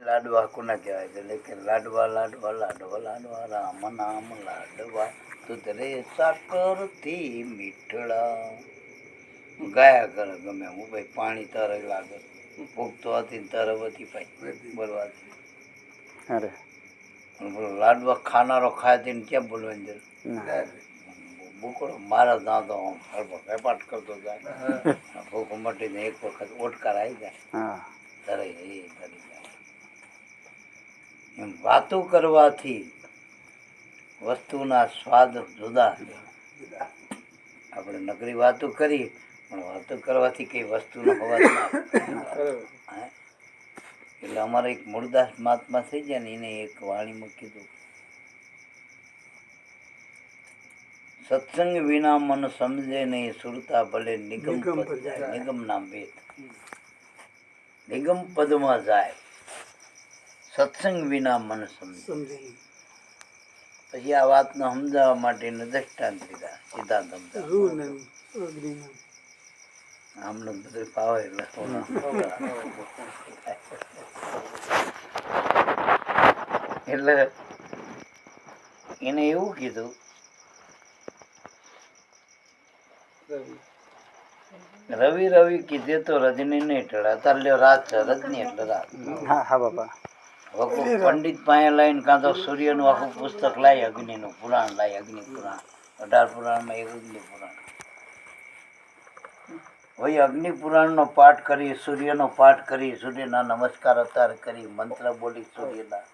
લાડવા કોને કહેવાય? છે એટલે કે લાડવા લાડવા લાડવા લાડવા રામ નામ લાડવા. તુતરે સાકરથી મીઠડા. ગાયા કરે ગમે હું ભાઈ પાણી તરે લાગે. ભૂખ તો હતી ને તરફ ભાઈ. બોલવાથી અરે. બોલો લાડવા ખાનારો ખાય તેને કેમ બોલવાની જરૂર? બુકડો મારા દાંતો વેપાટ કરતો જાય. ભૂખ મટીને એક વખત ઓટકાર આવી જાય. તરે એ કરી જાય. એમ વાતો કરવાથી વસ્તુના સ્વાદ જુદા આપણે નકરી વાતો કરી પણ વાતો કરવાથી કઈ વસ્તુનો અવાજ? એટલે અમારે એક મૂળદાસ મહાત્મા થઈ ગયા ને એને એક વાણીમાં કીધું સત્સંગ વિના મન સમજે નહીં સુરતા ભલે નિગમ નિગમ નામ વેદ. નિગમ પદમાં જાય. સત્સંગ વિના મન સમજે. પછી આ વાતને સમજાવવા માટેને દ્રષ્ટાંત લીધા સિદ્ધાંત આમને બધું ફાવે એટલે એટલે એને એવું કીધું રવિ રવિ કીધે તો રજની નહીં ટળા તાર લ્યો રાત છે રજની એટલે રાત. હા હા બાપા. કોઈ પંડિત પાસે લઈને કાં તો સૂર્યનું આખું પુસ્તક લાવી અગ્નિનું પુરાણ લાવી અગ્નિ પુરાણ અઢાર પુરાણમાં એક અગ્નિ પુરાણ. ભાઈ અગ્નિ પુરાણનો પાઠ કરી સૂર્યનો પાઠ કરી સૂર્યના નમસ્કાર અતાર કરી મંત્ર બોલી સૂર્યના.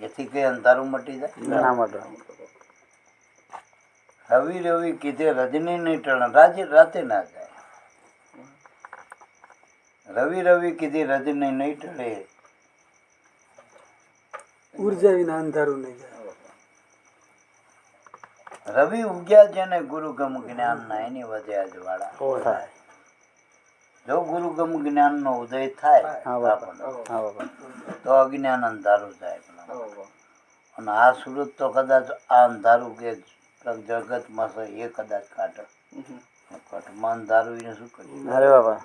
જેથી કઈ અંધારું મટી જાય? રવિ રવિ કીધે રજની નહીં ટળે રાજે રાતે ના જાય. રવિ રવિ કીધી રજની નહીં ટળે ઊર્જા વિના અંધારું નહીં જાય રવિ ઉગ્યા જેને ગુરુ ગમ જ્ઞાન ના એની વધે જ વાળા. જો ગુરુગમ જ્ઞાન નો ઉદય થાય હા બાપા. આપણને, હા બાપા. તો અજ્ઞાન અંધારું થાય અને આ સુરત તો કદાચ આ અંધારું કે જગતમાં છે એ કદાચ કાઢે. કટમાં અંધારું એને શું કર્યું અરે બાબા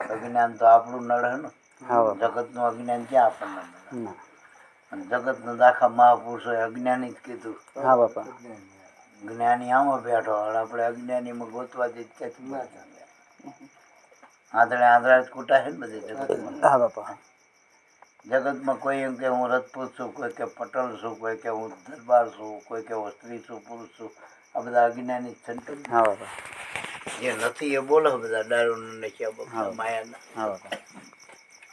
અજ્ઞાન તો આપણું નડે ને. જગતનું જગતનું અજ્ઞાન ક્યાં આપણને નડે? અને જગતના દાખા મહાપુરુષોએ અજ્ઞાની જ કીધું. હા બાપા. જ્ઞાની આમાં બેઠો અને આપણે અજ્ઞાનીમાં ગોતવા દે ક્યાંથી આંધળે આંધળા જ કૂટા છે ને બધી જગતમાં? હા બાપા. જગતમાં કોઈ એમ કે હું રજપૂત છું કોઈ કે પટેલ છું કોઈ કે હું દરબાર છું કોઈ કે હું સ્ત્રી છું પુરુષ છું. આ બધા અજ્ઞાની જ છે હા બાપા. જે નથી એ બોલો બધા દારૂ માયા માયાના હા બાપા.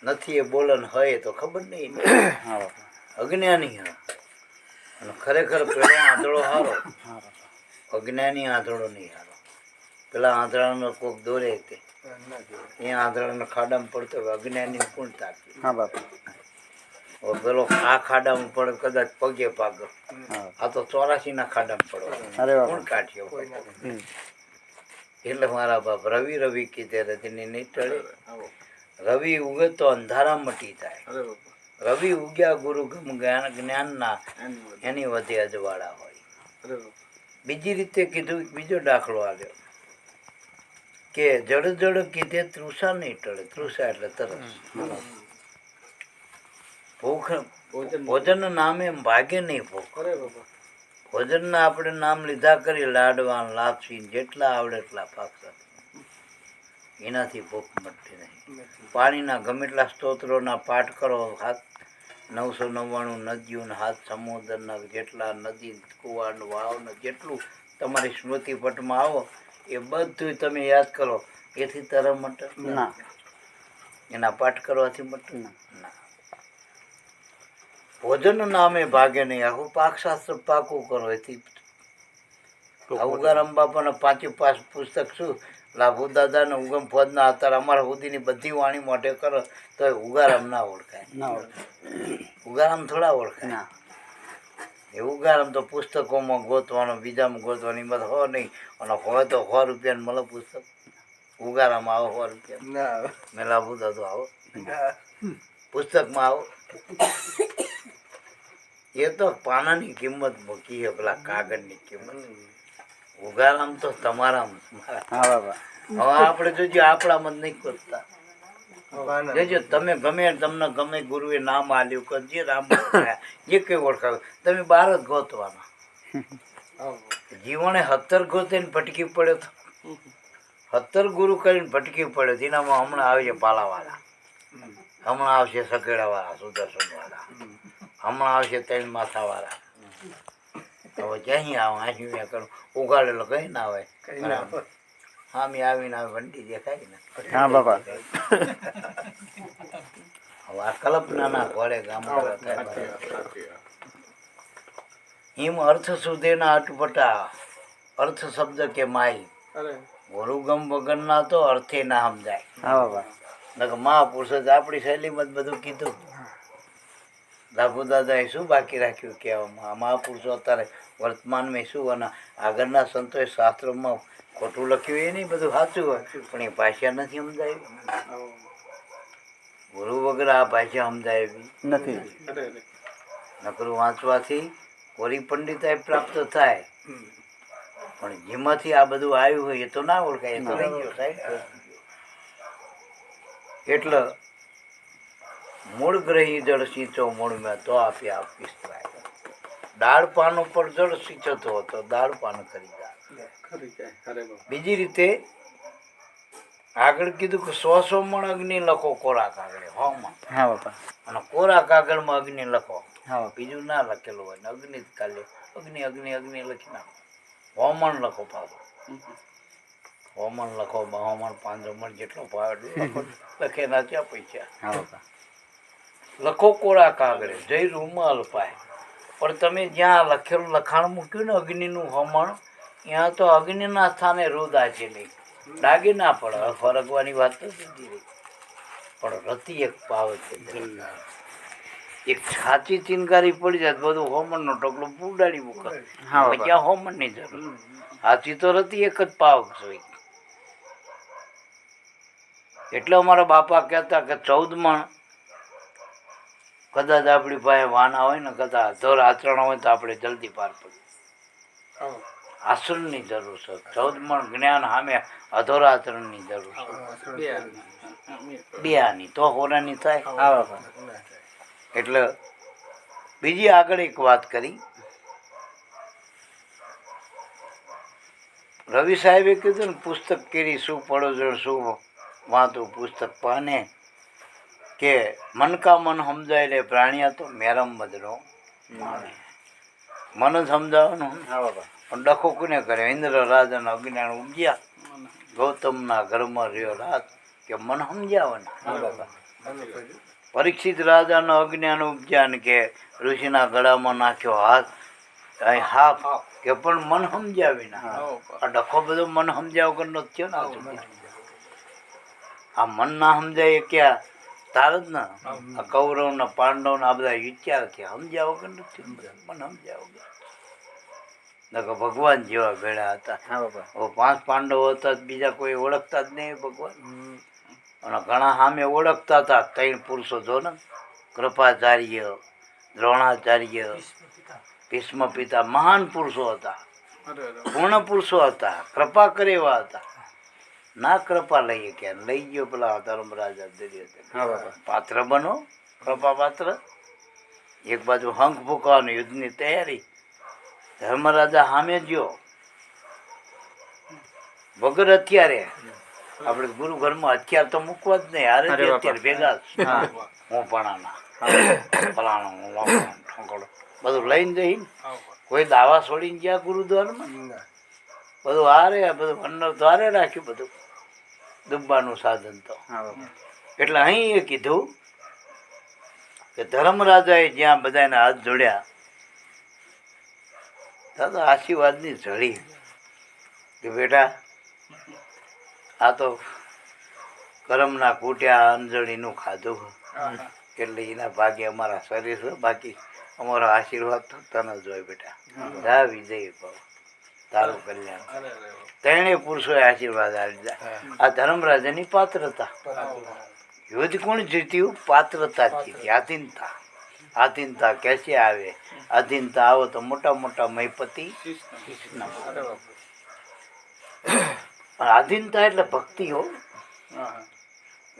નથી એ બોલન હોય તો ખબર નહીં હા બાપા. અજ્ઞાની અને ખરેખર પેલો આંધળો હારો. અજ્ઞાની આંધળો નહીં હારો. પેલા આંધળાનો કોક દોરે તે. એ આંધળાના ખાડામાં પડતો હોય અજ્ઞાની કોણ તાકી હા બાપા. પેલો આ ખાડામાં પડે કદાચ પગે પાગ આ તો ચોરાસી ના ખાડામાં પડો. કોણ કાઢ્યો? એટલે મારા બાપ રવિ રવિ કીધે રજની નહીં ટળે રવિ ઉગે તો અંધારા મટી જાય. રવિ ઉગ્યા ગુરુ જ્ઞાન જ્ઞાનના એની વધે અજવાળા હોય. બીજી રીતે કીધું બીજો દાખલો આવ્યો. કે જડ જડ કીધે તૃષા નહીં ટળે. તૃષા એટલે તરસ. ભૂખ ભોજન નામે ભાગે નહીં ભૂખ ભોજનના આપણે નામ લીધા કરી લાડવા લાપસી જેટલા આવડે એટલા પાક એનાથી ભૂખ મટતી નહીં. પાણીના ગમે એટલા સ્તોત્રોના પાઠ કરો. હાથ નવસો નવ્વાણું નદીઓને હાથ સમુદ્રના જેટલા નદી કુવાનું વાવને જેટલું તમારી સ્મૃતિપટમાં આવો એ બધું તમે યાદ કરો. એથી તરફ મટે ના એના પાઠ કરવાથી મટે ના. ના. ભોજન નામે ભાગે નહીં. આખું પાકશાસ્ત્ર પાકું કરો. એથી ઉગારામ બાપાના પાંચે પાંચ પુસ્તક શું? લાભુ દાદાને ઉગમ ફોજના અત્યારે અમારા સુધીની બધી વાણી મોઢે કરો તો ઉગારામ ના ઓળખાય. ના ઓળખાય. ઉગારામ થોડા ઓળખાય. ના. એ ઉગારામ તો પુસ્તકોમાં ગોતવાનો બીજામાં ગોતવાનો એમાં હો નહીં. અને હોય તો સો રૂપિયાને મળે પુસ્તક. ઉગારામ આવો સો રૂપિયા મેં લાભુ દાદો આવો. પુસ્તકમાં આવો. એ તો પાનાની કિંમત મૂકી છે પેલા કાગળની કિંમત. ઉગારામ તો તમારા હવે આપણે જોજો આપણામાં નહીં કરતા. જોજો તમે ગમે એ તમને ગમે ગુરુએ નામ આલ્યું કે જે રામ જે કઈ ઓળખાવે તમે બાર જ ગોતવાના. જીવને હત્તર ગોતે ને ભટકી પડ્યો તો. હત્તર ગુરુ કરીને ભટકી પડ્યો એનામાં હમણાં આવે છે પાલાવાળા. હમણાં આવશે સકેડાવાળા સુદર્શનવાળા હમણાં આવશે ત્રણ માથાવાળા. હવે ક્યાંય આવું? આંસુ મેં કરું. ઉગાડેલો કઈ ના હોય. હામી આવીને આવે વંટી દેખાય ને. હા બાપા. હવે આ કલ્પનાના ઘોડે ગામડા હિમ અર્થ સુધીના અટપટા. અર્થ શબ્દ કે માઈ. ગુરુગમ વગરના તો અર્થે ના સમજાય. હા બાપા. નકર મહાપુરુષો જ આપણી શૈલીમાં જ બધું કીધું. દાભુ દાદાએ શું બાકી રાખ્યું કહેવામાં? મહાપુરુષો અત્યારે વર્તમાનમાં શું અને આગળના સંતોએ શાસ્ત્રોમાં ખોટું લખ્યું એ નહીં બધું સાચું હોય. પણ એ ભાષા નથી સમજાવી ગુરુ વગર આ ભાષા સમજાવી નથી. નકરું વાંચવાથી કોરી પંડિતાઈ પ્રાપ્ત થાય. પણ જેમાંથી આ બધું આવ્યું હોય એ તો ના ઓળખાય એ તો રહી ગયો સાહેબ એટલે મૂળ ગ્રહી જળ સિંચો મૂળ મેં તો આપીશ વિસ્તરાય દાળ પાન ઉપર જળ સિંચતો હતો દાળ પાન કરી જાય બીજી રીતે આગળ કીધું કે સો સો મણ અગ્નિ લખો કોરા કાગળે હોમાં હા બાપા. અને કોરા કાગળમાં અગ્નિ લખો. હા બીજું ના લખેલું હોય ને અગ્નિ જ કાલે અગ્નિ અગ્નિ અગ્નિ લખી નાખો. હોમણ લખો પાછું. હોમણ લખો બહોમણ પાંચમણ જેટલો ભાવ એટલું લખે. ના ત્યાં પૈસા. હા બાપા. લખો કોરા કાગળે જય રૂમાલ પાય. પણ તમે જ્યાં લખેલું લખાણ મૂક્યું ને અગ્નિનું હોમણ ત્યાં તો અગ્નિના સ્થાને રુદા છે નહીં. ડાગી ના પડે. ફરકવાની વાત તો સીધી રહી. પણ રતિ એક પાવે છે. એક સાચી ચિનકારી પડી જાય બધું હોમનનો ટોકલો પૂડાડી મૂકે. હા હવે બાપા. જરૂર? સાચી તો રતી એક જ પાવક જોઈ એટલે અમારા બાપા કહેતા કે ચૌદ મણ કદાચ આપણી પાસે વાના હોય ને કદાચ અધોર આચરણ હોય તો આપણે જલ્દી પાર પડીએ. આચરણની જરૂર છે. ચૌદ મણ જ્ઞાન સામે અધોર આચરણની જરૂર છે. બે આની તો હોરાની થાય. એટલે બીજી આગળ એક વાત કરી. રવિ સાહેબે કીધું ને પુસ્તક કેરી શું પડો જો શું વાંચું પુસ્તક પાને. કે મન કા મન સમજાય રે પ્રાણિયા તો મેરમ માણે મન જ સમજાવવાનું પણ ડખો કોને કરે? ઇન્દ્ર રાજાના અજ્ઞાન ઉપજ્યા ગૌતમના ઘરમાં રહ્યો રાત કે મન સમજાવવાનું. પરીક્ષિત રાજાનો અજ્ઞાન ઉપજ્યા ને કે ઋષિના ગળામાં નાખ્યો હાથ હાફ કે પણ મન સમજાવી ના આ ડખો બધો મન સમજાવ કરનો જ થયો ને આ મન ના સમજાય ક્યાં? તાર જ ના. આ કૌરવ ને પાંડવ ને આ બધા વિચાર કે સમજાવો કે નથી મન સમજાવો કે ભગવાન જેવા ભેળા હતા. પાંચ પાંડવો હતા બીજા કોઈ ઓળખતા જ નહીં ભગવાન. અને ઘણા સામે ઓળખતા હતા ત્રણ પુરુષો જો ને. કૃપાચાર્ય દ્રોણાચાર્ય ભીષ્મ પિતા મહાન પુરુષો હતા. પૂર્ણ પુરુષો હતા. કૃપા કરે એવા હતા. ના કૃપા લઈએ કે લઈ ગયો પેલા ધર્મરાજા પાત્ર બનો કૃપા પાત્ર એક બાજુ હંક ફૂંકવાનું યુદ્ધની તૈયારી. ધર્મરાજા સામે ગયો. વગર અત્યારે. આપણે ગુરુ ઘરમાં હથિયાર તો મૂકવા જ નહીં. હારે અત્યારે ભેગા હું. પણાના. પલાણો હું બધું લઈને જઈને કોઈ દાવા છોડીને ગયા ગુરુદ્વારમાં? બધું હારે બધું અંદર દ્વારે રાખ્યું બધું. દુબ્બાનું સાધન તો. એટલે અહીં એ કીધું કે ધર્મરાજાએ જ્યાં બધાને હાથ જોડ્યા દાદા આશીર્વાદની ઝડી કે બેટા આ તો કરમના કૂટ્યા અંજળીનું ખાધું. એટલે એના ભાગે અમારા શરીર છે બાકી અમારો આશીર્વાદ તો તને જ હોય બેટા. જા વિજય ભવ. તારું કલ્યાણ. ત્રણેય પુરુષોએ આશીર્વાદ આપી દીધા. આ ધર્મરાજાની પાત્રતા. યુદ્ધ કોણ જીત્યું? પાત્રતા જીતી. આધીનતા. આધીનતા કેસે આવે? આધીનતા આવો તો મોટા મોટા મહીપતિ પણ આધીનતા એટલે ભક્તિ હો.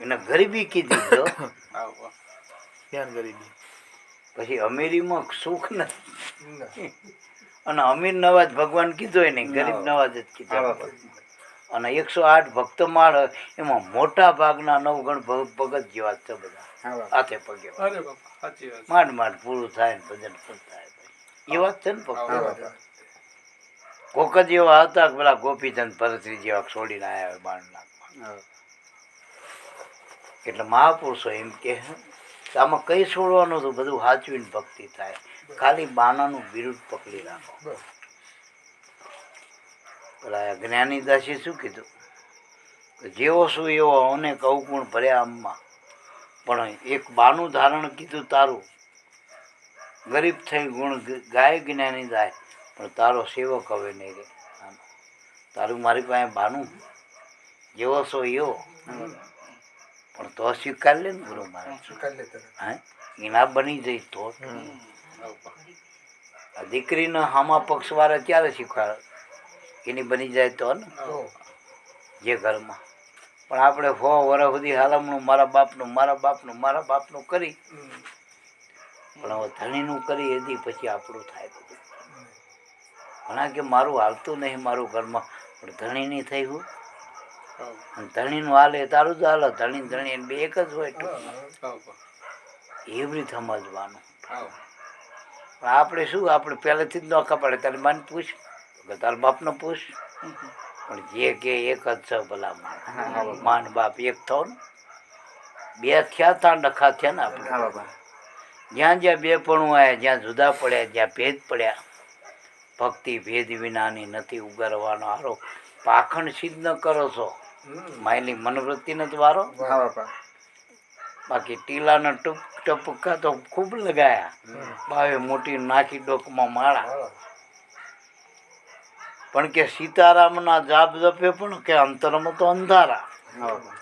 એને ગરીબી કીધી ગરીબી? પછી અમેરીમાં સુખ નથી. અને અમીર નવાજ ભગવાન કીધો નહીં ગરીબ નવાજ જ કીધો અને એકસો આઠ ભક્ત માળ એમાં મોટા ભાગના નવગણ ભગત જેવા છે બધા. હાથે પગે અરે બાપા સાચી વાત માંડ માંડ પૂરું થાય ને ભજન પૂરું થાય એવા જ છે ને ભક્ત. કોક જ એવા હતા કે પેલા ગોપીચંદ ભરતરી જેવા છોડીને આવ્યા બાણ લાખમાં એટલે મહાપુરુષો એમ કે કે આમાં કઈ છોડવાનું હતું બધું સાચવીને ભક્તિ થાય. ખાલી બાનાનું વિરુદ્ધ પકડી રાખો. પેલા જ્ઞાની દાસે શું કીધું? કે જેવો શું એવો અમને કહું પણ ભર્યા આમમાં. પણ એક બાનું ધારણ કીધું તારું. ગરીબ થઈ ગુણ ગાય જ્ઞાની દાય પણ તારો સેવક હવે નહીં રે તારું મારી પાસે બાનું. જેવો છો એવો. પણ તો સ્વીકાર લે ને ગુરુ મહારાજ હા? એના બની જઈ તો દીકરીને હામા પક્ષ વાળા ક્યારે શીખવાડે? એની બની જાય તો ને? જે ઘરમાં. પણ આપણે હો વર્ષ સુધી હાલમણું મારા બાપનું મારા બાપનું મારા બાપનું કરી. પણ હવે ધણીનું કરી એથી પછી આપણું થાય બધું. ઘણા કે મારું હાલતું નહીં મારું ઘરમાં પણ ધણી નહીં થઈ હું. અને ધણીનું હાલે તારું જ હાલે ધણી ધણી બે એક જ હોય. એવી રીતે સમજવાનું. આપણે શું આપણે પહેલેથી જ નોખા પડે તારે મન પૂછ તારા બાપનો પૂછ. પણ જે કે એક જ છે ભલા માન બાપ એક થો ને. બે થયા ત્યાં નખા થયા ને આપણે. જ્યાં જ્યાં બે પણું આવ્યા જ્યાં જુદા પડ્યા જ્યાં ભેદ પડ્યા. ભક્તિ ભેદ વિનાની નથી ઉગારવાનો હારો. પાખંડ સિદ્ધ ન કરો છો. માયલી મનોવૃત્તિ નથી વારો. બાકી ટીલાના ટૂપ ટપકા તો ખૂબ લગાયા. બાવે મોટી નાખી ડોકમાં માળા. પણ કે સીતારામના જાપ જપે પણ કે અંતરમાં તો અંધારા.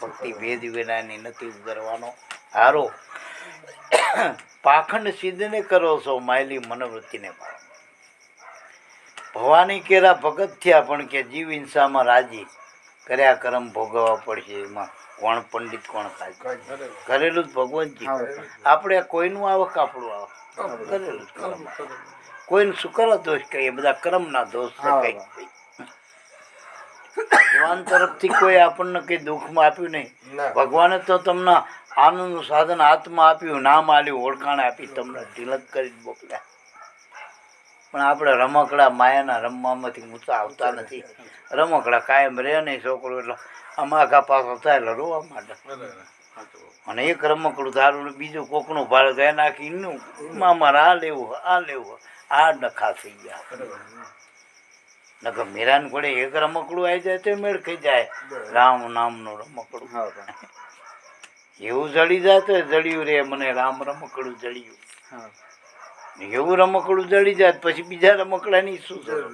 ભક્તિ ભેદ વિનાની નથી ઉગરવાનો હારો. પાખંડ સિદ્ધને કરો છો, માયલી મનોવૃત્તિને પાડો. ભવાની કેરા ભગત થયા પણ કે જીવ હિંસામાં રાજી. કર્યા કરમ ભોગવવા પડશે એમાં. કોણ પંડિત કોણ કાજ ઘરેલું જ ભગવાનજી. આપણે કોઈનું આવક આપણું આવક ઘરેલું કર્મ કોઈને શુકર દોષ કહીએ બધા કર્મના દોષ છે કંઈક. ભગવાન તરફથી કોઈ આપણને કંઈ દુઃખમાં આપ્યું નહીં. ભગવાને તો તમને આનંદનું સાધન હાથમાં આપ્યું નામ આલ્યું ઓળખાણ આપી તમને તિલક કરી મોકલ્યા. પણ આપણે રમકડા માયાના રમવામાંથી ઊંચા આવતા નથી. રમકડા કાયમ રહે નહીં છોકરો એટલે આઘા પાછો થાય એટલે રોવા માટે અને એક રમકડું ધારું બીજું કોકનું ભાડે તો નાખી નું મામારે આ લેવું આ લેવું. આ નખા થઈ ગયા. નકર મેરાન કોડે એક રમકડું આવી જાય તો મેળ ખાઈ જાય. રામ નામનું રમકડું. એવું જડી જાય તો જડ્યું રે મને રામ રમકડું જડ્યું. એવું રમકડું જડી જાય પછી બીજા રમકડાની શું જરૂર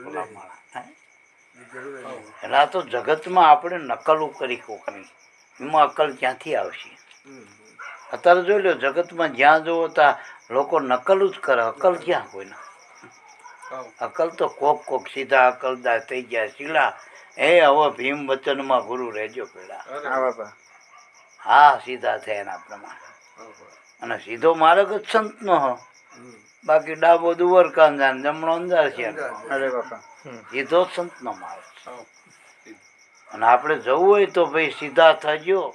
એટલે આ તો જગતમાં આપણે નકલો કરી કોકની. એમાં અકલ ક્યાંથી આવશે? અત્યારે જોઈ લો જગતમાં જ્યાં જોવો ત્યાં લોકો નકલ જ કરે. અકલ ક્યાં કોઈના? અકલ તો કોક કોક સીધા અકલદાર થઈ ગયા. શીલા એ હવે ભીમ વચનમાં ગુરુ રહેજો પેલા. હા સીધા થયા એના પ્રમાણે. અને સીધો માર્ગ જ સંતનો હો. બાકી ડાબો દુવર કાંદા જમણો અંધાર છે. સીધો જ સંતનો માર્ગ અને આપણે જવું હોય તો ભાઈ સીધા થજો.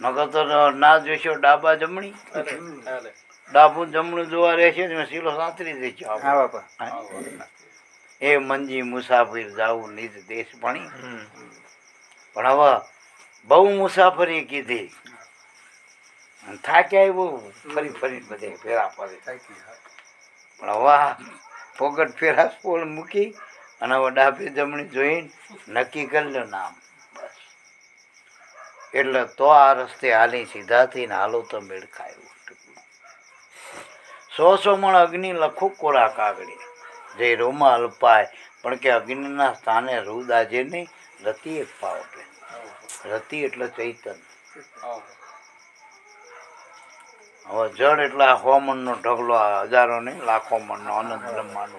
નકર તો ના જોશો ડાબા જમણી. ડાબું જમણું જોવા રહેશે ને સીલો સાંતરી દેજો એ મંજી મુસાફિર જાવું નિજ દેશ ભણી. પણ હવે બહુ મુસાફરી કીધી. થાક્યા બહુ ફરી ફરી બધે ફેરા ફરે પણ હવે ફોકટ ફેરા સ્પોલ મૂકી અને હવે ડાબે જમણી જોઈને નક્કી કરી લો નામ. બસ. એટલે તો આ રસ્તે હાલી સીધા થઈને હાલો તો મેળ ખાય સો સો મણ અગ્નિ લખું કોરા કાગડી જે રૂમાં અલ્પાય. પણ કે અગ્નિના સ્થાને રૂ દાજે નહીં રતિ એક પાવ રતિ એટલે ચૈતન હવે જળ એટલે આ સો મણનો ઢગલો આ હજારો નહીં લાખો મણનો અનંત બ્રહ્માંડ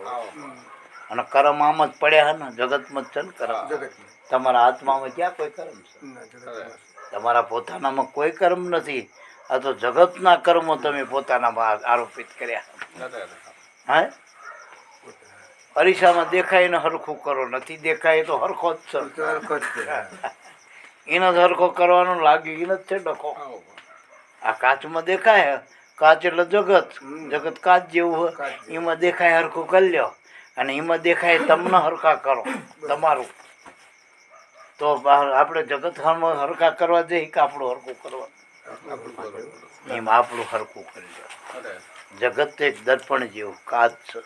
અને કરમ આમ જ પડ્યા ને જગતમાં જ છે ને કરમ. તમારા આત્મામાં ક્યાં કોઈ કરમ છે? તમારા પોતાનામાં કોઈ કર્મ નથી. આ તો જગતના કર્મો તમે પોતાનામાં આરોપિત કર્યા. હા? અરીસામાં દેખાય ને હરખું કરો નથી દેખાય તો હરખો જ છે. એને જ હરખો કરવાનો લાગી જ છે ડખો. આ કાચમાં દેખાય કાચ એટલે જગત. જગત કાચ જેવું હોય. એમાં દેખાય હરખું કરી લ્યો અને એમાં દેખાય તમને હરખા કરો. તમારું. તો બહાર આપણે જગત હરખા કરવા જઈએ કે આપણું હરખું કરવા. એમ આપણું હરખું કરી લો જગત એક દર્પણ જેવું કાચ છે.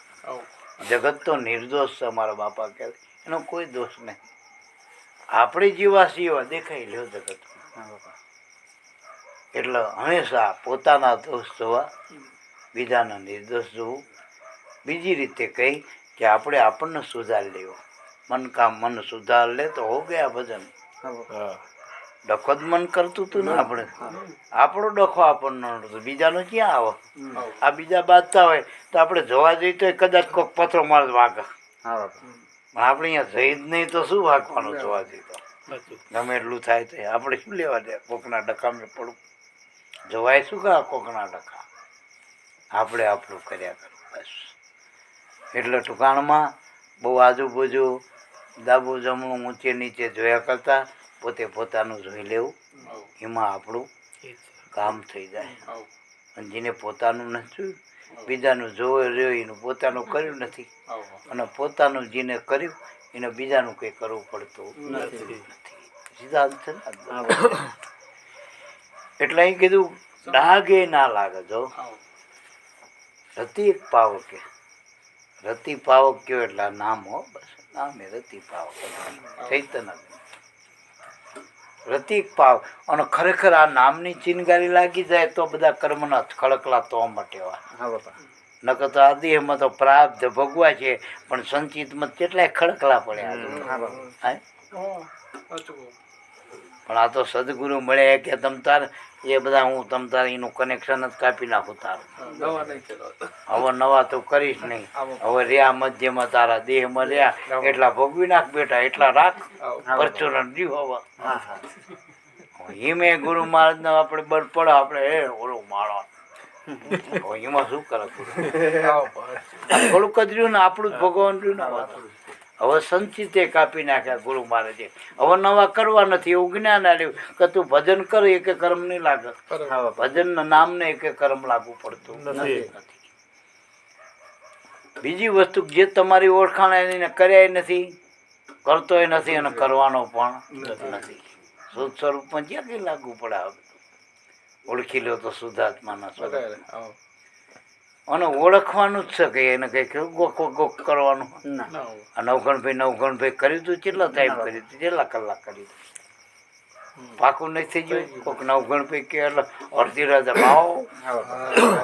જગત તો નિર્દોષ છે અમારા બાપા કહે એનો કોઈ દોષ નહીં. આપણે જેવા એવા દેખાઈ લ્યો જગત એટલે હંમેશા પોતાના દોષ જોવા બીજાના નિર્દોષ જોવું. બીજી રીતે કહી કે આપણે આપણને સુધારી લેવો. મન કામ મન સુધાર લે તો હો ગયા ભજન. ડખો જ મન કરતું હતું ને આપણે. આપણો ડખો આપણને નડતો બીજાનો ક્યાં આવે? આ બીજા બાંધતા હોય તો આપણે જોવા જઈએ તો કદાચ કોઈક પથરો માર વાગે. પણ આપણે અહીંયા જઈ જ નહીં તો શું વાગવાનું જોવા જઈએ તો? ગમે એટલું થાય તો આપણે શું લેવા દે? કોકના ડખામે પડવું. જવાય શું કા કોકના ડખા આપણે આપણું કર્યા કરવું બસ. એટલે ટૂંકાણમાં બહુ આજુબાજુ ડાબુ જમણું ઊંચે નીચે જોયા કરતા પોતે પોતાનું જોઈ લેવું. એમાં આપણું કામ થઈ જાય. અને જેને પોતાનું નથી બીજાનું જોવે રહ્યો એનું પોતાનું કર્યું નથી. અને પોતાનું જેને કર્યું એને બીજાનું કંઈ કરવું પડતું નથી. સીધા બધો. એટલે અહીં કીધું ડાઘે ના લાગે. જો રતિ એક પાવક કે રતિ પાવક કયો એટલે નામ હો બસ નામ એ રતિ પાવક. ચૈતન રતિક પાવ અને ખરેખર આ નામની ચિનગારી લાગી જાય તો બધા કર્મના ખડકલા તો મટેવા નકર તો આ દેહમાં તો પ્રાપ્ત ભોગવા છે પણ સંચિતમાં કેટલાય ખડકલા પડ્યા. હા? પણ આ તો સદગુરુ મળે કે તમ તાર એ બધા હું તમ તાર એનું કનેક્શન જ કાપી નાખું તારું. હવે નવા તો કરીશ નહીં. હવે રહ્યા મધ્યમાં તારા દેહમાં રહ્યા. એટલા ભોગવી નાખ બેટા એટલા રાખ. પરચુરણ જીવ હવે. હિમે ગુરુ મહારાજ ને આપણે બર પડે આપણે હે ઓલો માળો. એમાં શું કરે? કદર્યું થોડુંક જ રહ્યું ને આપણું જ ભગવાન રહ્યું ને હવે. સંચિતે કાપી નાખ્યા ગુરુ મહારાજે. હવે નવા કરવા નથી એવું જ્ઞાન આવ્યું કે તું ભજન કર એક કર્મ નહીં લાગે. બરોબર. ભજન નામને એક કર્મ લાગુ પડતું નથી. બીજી વસ્તુ જે તમારી ઓળખાણ એને કર્યા નથી કરતોય નથી અને કરવાનો પણ નથી. શુદ્ધ સ્વરૂપમાં જ્યાં કંઈ લાગુ પડે ઓળખી લો તો શુદ્ધાત્માના સ્વરૂપ અને ઓળખવાનું જ છે કે એને કંઈક ગોખ ગોખ કરવાનું. ના. આવો ભાઈ નવગણભાઈ નવગણભાઈ કર્યું હતું કેટલા ટાઈમ કર્યું હતું કેટલા કલાક કર્યું હતું પાકું નથી થઈ ગયું? કોઈક નવગણભાઈ કે એટલે અડધી રાજા ભાવ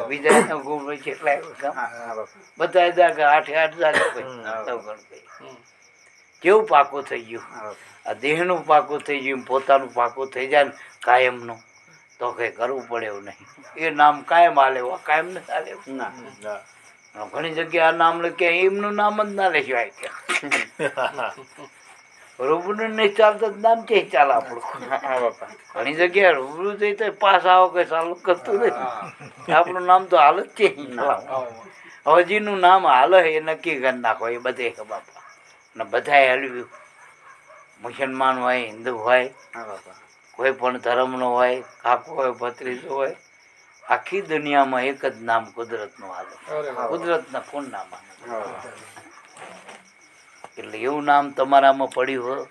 બીજા નવગણભાઈ કેટલા બધા જાગે આઠે આઠ જાગે ભાઈ કેવું પાકું થઈ ગયું? આ દેહનું પાકું થઈ ગયું પોતાનું પાકું થઈ જાય ને કાયમનું. તો કંઈ કરવું પડે એવું નહીં. એ નામ કાયમ હાલે કાયમ ન હાલે. ના ઘણી જગ્યાએ આ નામ લખે એમનું નામ જ ના લેવાય કે. રૂબરૂ નહીં ચાલતું નામ કે ચાલે આપણું? ઘણી જગ્યાએ રૂબરૂ જઈ તો પાસ આવો કે ચાલુ કરતું નહીં આપણું નામ તો હાલ જ કે હવે જેનું નામ હાલે એ નક્કી કરી નાખો એ બધે કે બાપા. ને બધાએ હલવ્યું. મુસલમાન હોય હિન્દુ હોય. કોઈ પણ ધર્મનો હોય કાકો હોય ભત્રીજો હોય આખી દુનિયામાં એક જ નામ કુદરતનું હાલે કુદરતના કોણ નામ એટલે એવું નામ તમારામાં પડ્યું હોય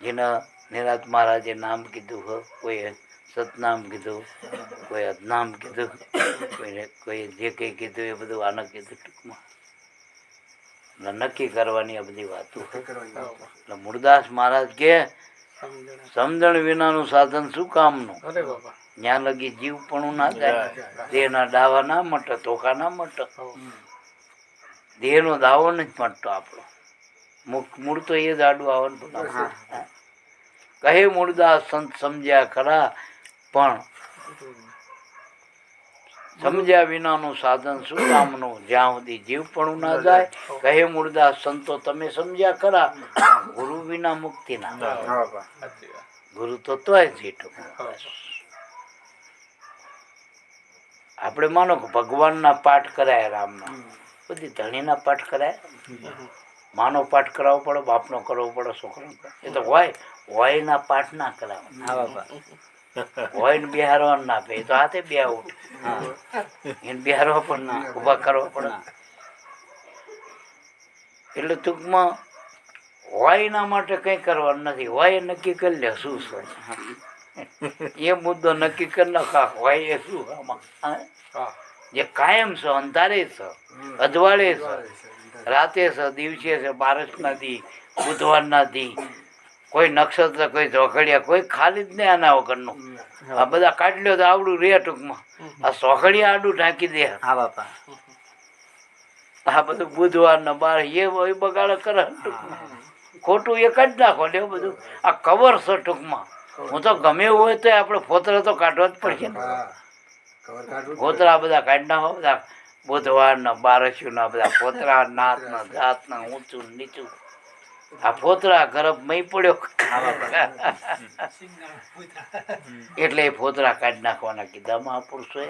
જેના નિરાત મહારાજે નામ કીધું હોય કોઈ સતનામ કીધું કોઈ અદનામ કીધું કોઈને કોઈ જે કંઈ કીધું એ બધું આને કીધું ટૂંકમાં. નક્કી કરવાની આ બધી વાતો. એટલે મુરદાસ મહારાજ કે સમજણ. વિનાનું સાધન શું કામનું? ત્યાં લગી જીવ પણ ના જાય દેહના દાવા ના મટે ધોકા ના મટે. આવો. દેહનો દાવો નથી મટતો આપણો. મૂળ તો એ જ આડું હા. કહે મૂળદાસ સંત સમજ્યા ખરા પણ સમજ્યા વિનાનું સાધન શું કામનું? જ્યાં સુધી જીવ પણ ના જાય કહે મુર્દા સંતો તમે સમજ્યા ખરા ગુરુ વિના મુક્તિ ના ગુરુ તો તોય છે. આપણે માનો કે ભગવાનના પાઠ કરાય રામના. બધી ધણીના પાઠ કરાય? માનો પાઠ કરાવવો પડે બાપનો કરવો પડે છોકરાનો એ તો હોય. હોયના પાઠ ના કરાવે હોય ને બિહારવા ના પે તો હાથે બે ઉઠ એને બિહારવા પણ ના ઊભા કરવા પડે એટલે ટૂંકમાં હોયના માટે કંઈ કરવાનું નથી. હોય એ નક્કી કરી લે શું છે. એ મુદ્દો નક્કી કરી નાખા. હોય એ શું આમાં? જે કાયમ છે અંધારે છે અજવાળે છે. રાતે છે દિવસે છે બારસના દી બુધવારના દી. કોઈ નક્ષત્ર કોઈ ચોખડિયા કોઈ ખાલી જ નહીં આના વગરનું. આ બધા કાઢી લો તો આવડું રે ટૂંકમાં. આ સોખડિયા આડું ઢાંકી દે. હા બાપા. આ બધું બુધવાર ને બાર એ બગાડ કરે. ખોટું એ જ નાખો લે બધું. આ કવર છે ટૂંકમાં. હું તો ગમે એવું હોય તો આપણે ફોતરા તો કાઢવા જ પડશે. ફોતરા બધા કાઢી નાખો બધા બુધવાર ના બારસ્યું ના બધા ફોતરા નાત ના જાત ના ઊંચું નીચું. આ ફોતરા ગરબ મય પડ્યો. એટલે એ ફોતરા કાઢી નાખવાના કીધા મહાપુરુષોએ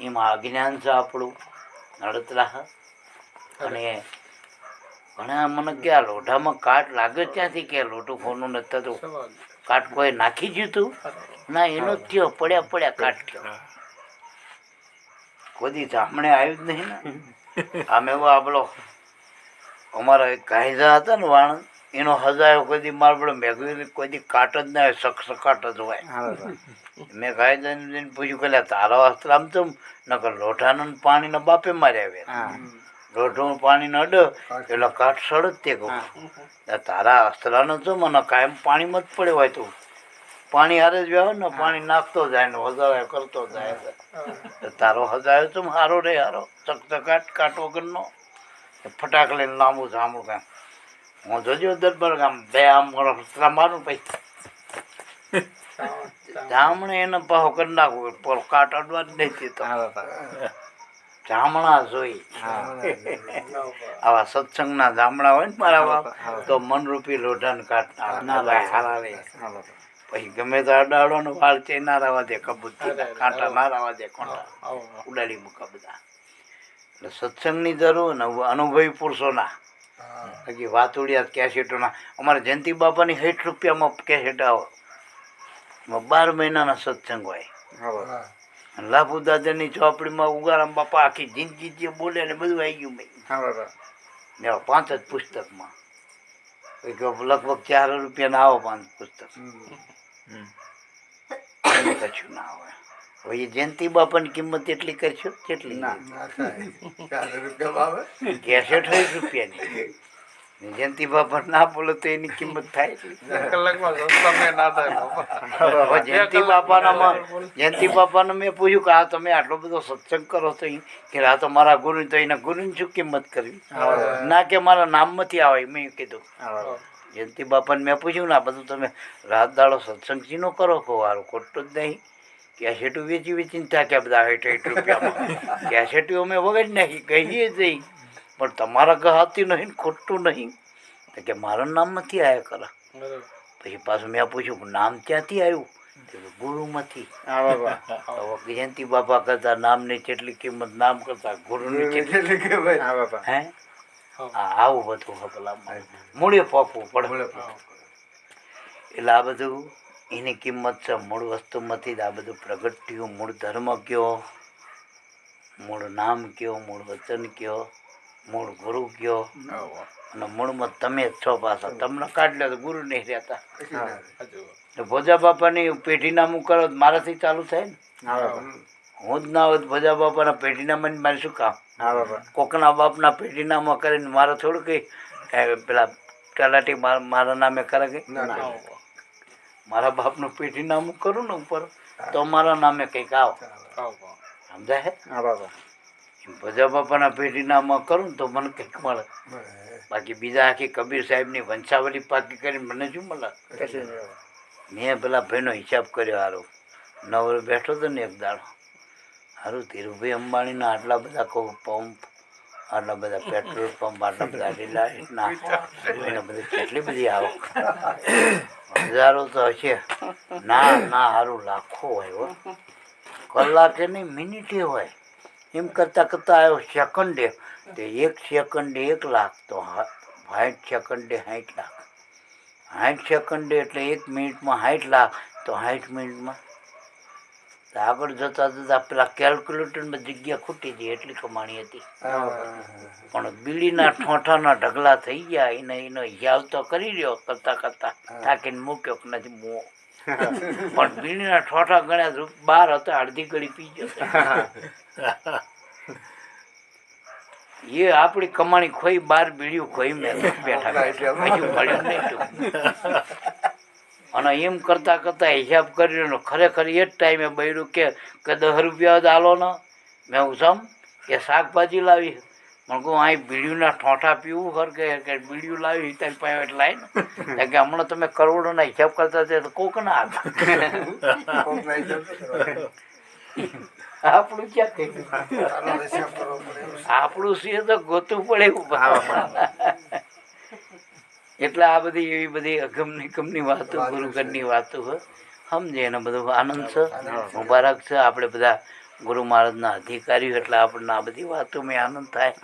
એમાં અજ્ઞાન છે આપણું નડતરા અને ઘણા મને કે આ લોઢામાં કાટ લાગે ત્યાંથી કે લોટું ખોનું નથી થતું કાટ કોઈ નાખી જીતું ના એનો થયો પડ્યા પડ્યા કાટ થયો. કોઈ જામણે આવ્યું જ નહીં ને. આમે એવો આપણો અમારા એક કાયદા હતા ને વાણ એનો હજાયો કોઈ દી માર પડે મેઘવી કોઈ કાટ જ ના હોય સક સકાટ જ હોય. મેં કાયદાને જઈને પૂછ્યું કે તારા અસ્ત્ર આમ તો નકર લોઢાનું ને પાણીને બાપે માર્યા લોઢું પાણી ન અડે એટલે કાટ સડ જ તે કહું. તારા અસ્ત્રાનો તો મને કાયમ પાણીમાં જ પડ્યો હોય તું. પાણી હારે જ વ્યવહાર ને પાણી નાખતો જાય ને વધારે કરતો જાય. તારો હજાયો તો હારો રે હારો. ચકચકાટ કાટ વગરનો. ફટાક લઈને લાંબુ સાંભળું કામ હું જોજો દરબાર કામ બે આમ મારું પછી. જામણે એનો પાહો કરી નાખવું પર કાટ અડવા જ નહીં દેતો જામણા જોઈ. આવા સત્સંગના જામણા હોય ને મારા બાપ તો મનરૂપી લોઢાને કાટ ના લાય હારા રે હા બાપા પછી ગમે તો અડાડો ને વાળ ચે ના રાવા દે કબૂતર કાંટા ના રાવા દે કોંટા. ઉડાડી મૂકા બધા. એટલે સત્સંગની જરૂર ને અનુભવી પુરુષોના. બાકી વાતુડિયા કેસેટોના. અમારે જયંતિ બાપાની સાઠ રૂપિયામાં કેસેટ આવો. બાર મહિનાના સત્સંગ હોય. લાભુ દાદાની ચોપડીમાં ઉગારામ બાપા આખી જિંદગી જે બોલે ને બધું આવી ગયું ભાઈ હા ને પાંચ જ પુસ્તકમાં. લગભગ ચાર રૂપિયાના આવો પાંચ પુસ્તક. કશું ના હોય. હવે એ જયંતિ બાપાની કિંમત એટલી કરશો કેટલી? ના. હોય રૂપિયાની. જયંતિ બાપા ના બોલો તો એની કિંમત થાય જયંતિ બાપાનામાં જયંતિ બાપાને મેં પૂછ્યું કે આ તમે આટલો બધો સત્સંગ કરો તો કે આ તો મારા ગુરુ તો એના ગુરુની શું કિંમત કરવી? ના કે મારા નામમાંથી આવે મેં કીધું. જયંતિ બાપાને મેં પૂછ્યું ને આ બધું તમે રાત દાડો સત્સંગ ચીનો કરો કહો વારો ખોટું જ નહીં. કેસેટું વેચી વેચીને થાક્યા બધા હેઠ હેઠ રૂપિયામાં. કેસેટો અમે વગર નાખી કહીએ જ નહીં. પણ તમારા ગહાતી નહીં ખોટું નહીં. તો કે મારા નામમાંથી આવ્યા કરા પછી પાછું મેં પૂછ્યું નામ ક્યાંથી આવ્યું? ગુરુમાંથી. જયંતિ બાપા કરતા નામની કેટલી કિંમત નામ કરતા ગુરુની કેટલી કિંમત. હે આવું બધું મૂળે પોકવું પડે. એટલે આ બધું એની કિંમત છે મૂળ વસ્તુમાંથી જ આ બધું પ્રગટ થયું. મૂળ ધર્મ કયો? મૂળ નામ કયો? મૂળ વચન કયો? મૂળ ગુરુ કયો? અને મૂળમાં તમે જ છો પાછા. તમને કાઢ તો ગુરુ નહીં રહેતા. ભોજા બાપાની પેઢીનામું કરો મારાથી ચાલુ થાય ને? હું જ ના હોત ભોજા બાપાના પેઢીનામાં મારે શું કામ? કોકના બાપના પેઢીનામાં કરીને મારે થોડું કંઈ એ પેલા કલાટી મારા મારા નામે કરે કે મારા બાપનું પેઢીનામું કરું ને ઉપર તો મારા નામે કંઈક આવો. સમજાય? હે ભજા બાપાના પેઢીનામાં કરું તો મને કંઈક મળે. બાકી બીજા આખી કબીર સાહેબની વંશાવલી પાકી કરીને મને શું મળે. મેં પેલા ભાઈનો હિસાબ કર્યો હારું નવરો બેઠો હતો ને એક દાડો. હારું ધીરુભાઈ અંબાણીના આટલા બધા કહું પંપ આટલા બધા પેટ્રોલ પંપ આટલા બધા રિલાયન્સ ના એને બધી કેટલી બધી આવક. હજારો તો હશે. ના ના સારું લાખો હોય હો. કલાકે નહીં, મિનિટે હોય. એમ કરતાં કરતાં આવ્યો સેકન્ડે તે એક સેકન્ડે એક લાખ તો સાઠ સેકન્ડે સાઠ લાખ. સાઠ સેકન્ડે એટલે એક મિનિટમાં સાઠ લાખ, તો સાઠ મિનિટમાં આગળ જતા જતા પેલા કેલ્ક્યુલેટરમાં જગ્યા ખૂટી હતી એટલી કમાણી હતી. પણ બીડીના ઠોઠાના ઢગલા થઈ ગયા એને એનો હિસાબ તો કરી રહ્યો કરતા કરતા. થાકીને મૂક્યો કે નથી મૂકો પણ બીડીના ઠોઠા ગણ્યા બાર હતા અડધી ઘડી પી ગયો. એ આપણી કમાણી ખોઈ બાર બીડીયું ખોઈ મેં બેઠા બેઠા. હજુ મળ્યું નહીં. અને એમ કરતાં કરતાં હિસાબ કર્યો ખરેખર એ જ ટાઈમે બૈરું કે કે દસ રૂપિયા જ હાલો ને. મેં ઉસમ કે શાકભાજી લાવી. પણ કહું અહીં બીડીયુંના ઠોંઠા પીવું ખર કે બીડીયું લાવી તારી પાસે એટલે લાય ને. કે હમણાં તમે કરોડોના હિસાબ કરતા હતા તો કોક ના હતા. આપણું ક્યાં થઈ. આપણું સિંહ તો ગોતું પડે એવું. એટલે આ બધી એવી બધી અગમની ગમની વાતો ગુરુગણની વાતો છે. સમજે એનો બધો આનંદ છે. મુબારક છે. આપણે બધા ગુરુ મહારાજના અધિકારીઓ એટલે આપણને આ બધી વાતો મેં આનંદ થાય.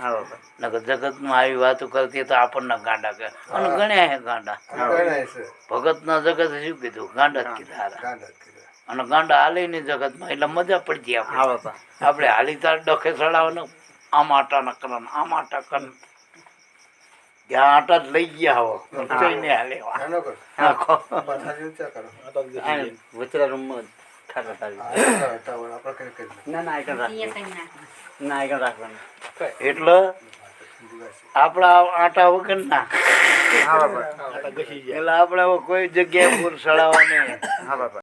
નકર જગતમાં આવી વાતો કરતી તો આપણને ગાંડા કહે. અને ગણ્યા હે ગાંડા ભગતના જગત શું કીધું? ગાંડા જ કીધા. અને ગાંડા હાલે નહીં જગતમાં એટલે મજા પડી જાય આપણે આપણે હાલી તાર ડખે ચડાવવાનું આમ આટા ન કરવાનું આમ આટા કર ત્યાં આટા જ લઈ ગયા હો. જઈને હાલે નાનો કર. નાખો પથારી ઊંચા કરો. વચરા રૂમમાં નાખીએ. ના ના ના રાખવાનું. એટલે આપણા આટા વગર ના. હા બાપા. એટલે આપણે કોઈ જગ્યાએ પૂર ચડાવવા નહીં. હા બાપા.